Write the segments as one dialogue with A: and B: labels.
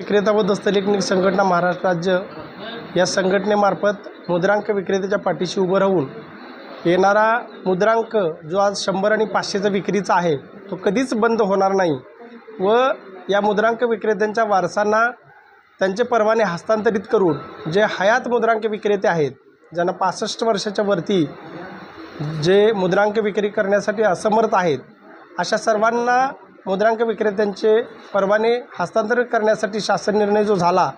A: विक्रेता व दस्तलेखनिक संघटना महाराष्ट्र राज्य या संघटनेमार्फत मुद्रांक विक्रेत्याच्या पाठीशी उभं राहून येणारा मुद्रांक जो आज शंभर आणि पाचशेचा विक्रीचा आहे तो कधीच बंद होणार नाही व या मुद्रांक विक्रेत्यांच्या वारसांना त्यांचे परवाने हस्तांतरित करून जे हयात मुद्रांक विक्रेते आहेत ज्यांना पासष्ट वर्षाच्या वरती जे मुद्रांक विक्री करण्यासाठी असमर्थ आहेत अशा सर्वांना मुद्रांक विक्रेत्यांचे परवाने हस्तांतरित करण्यासाठी शासन निर्णय जो झाला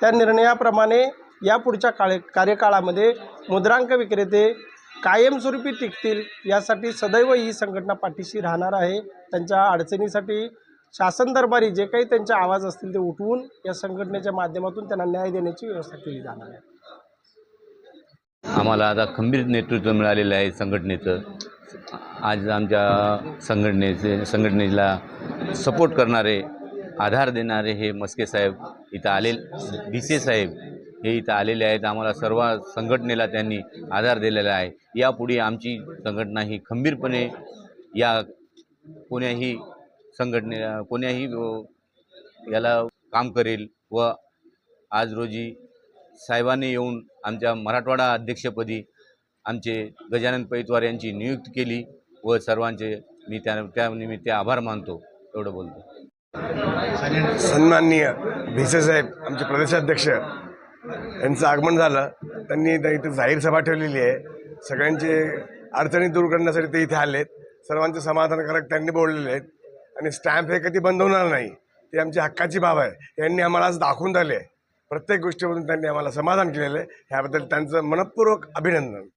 A: त्या निर्णयाप्रमाणे यापुढच्या काळे कार्यकाळामध्ये मुद्रांक विक्रेते कायमस्वरूपी टिकतील यासाठी सदैव ही संघटना पाठीशी राहणार आहे. त्यांच्या अडचणीसाठी शासन दरबारी जे काही त्यांचे आवाज असतील ते उठवून या संघटनेच्या माध्यमातून त्यांना न्याय देण्याची व्यवस्था केली जाणार आहे.
B: आम्हाला आता खंबीर नेतृत्व मिळालेलं आहे संघटनेचं. आज आमच्या संघटनेचे संघटनेला सपोर्ट करणारे आधार देणारे हे मस्के साहेब इथं आले भिसे साहेब हे इथं आलेले आहेत. आम्हाला सर्व संघटनेला त्यांनी आधार दिलेला आहे. यापुढे आमची संघटना ही खंबीरपणे या कोण्याही संघटने कोण्याही याला काम करेल व आज रोजी साहेबांनी येऊन आमच्या मराठवाडा अध्यक्षपदी आमचे गजानन पैतवार यांची नियुक्ती केली व सर्वांचे मी त्या त्यानिमित्त आभार मानतो. एवढं बोलतो
C: सन्माननीय भिसेसाहेब आमचे प्रदेशाध्यक्ष यांचं आगमन झालं. त्यांनी त्या इथे जाहीर सभा ठेवलेली आहे. सगळ्यांचे अडचणी दूर करण्यासाठी ते इथे आलेत. सर्वांचे समाधानकारक त्यांनी बोललेले आहेत. आणि स्टॅम्प हे कधी बंद होणार नाही ती आमची हक्काची बाब आहे. यांनी आम्हाला आज दाखवून दिले प्रत्येक गोष्टीमधून त्यांनी आम्हाला समाधान केलेलं आहे. ह्याबद्दल त्यांचं मनपूर्वक अभिनंदन.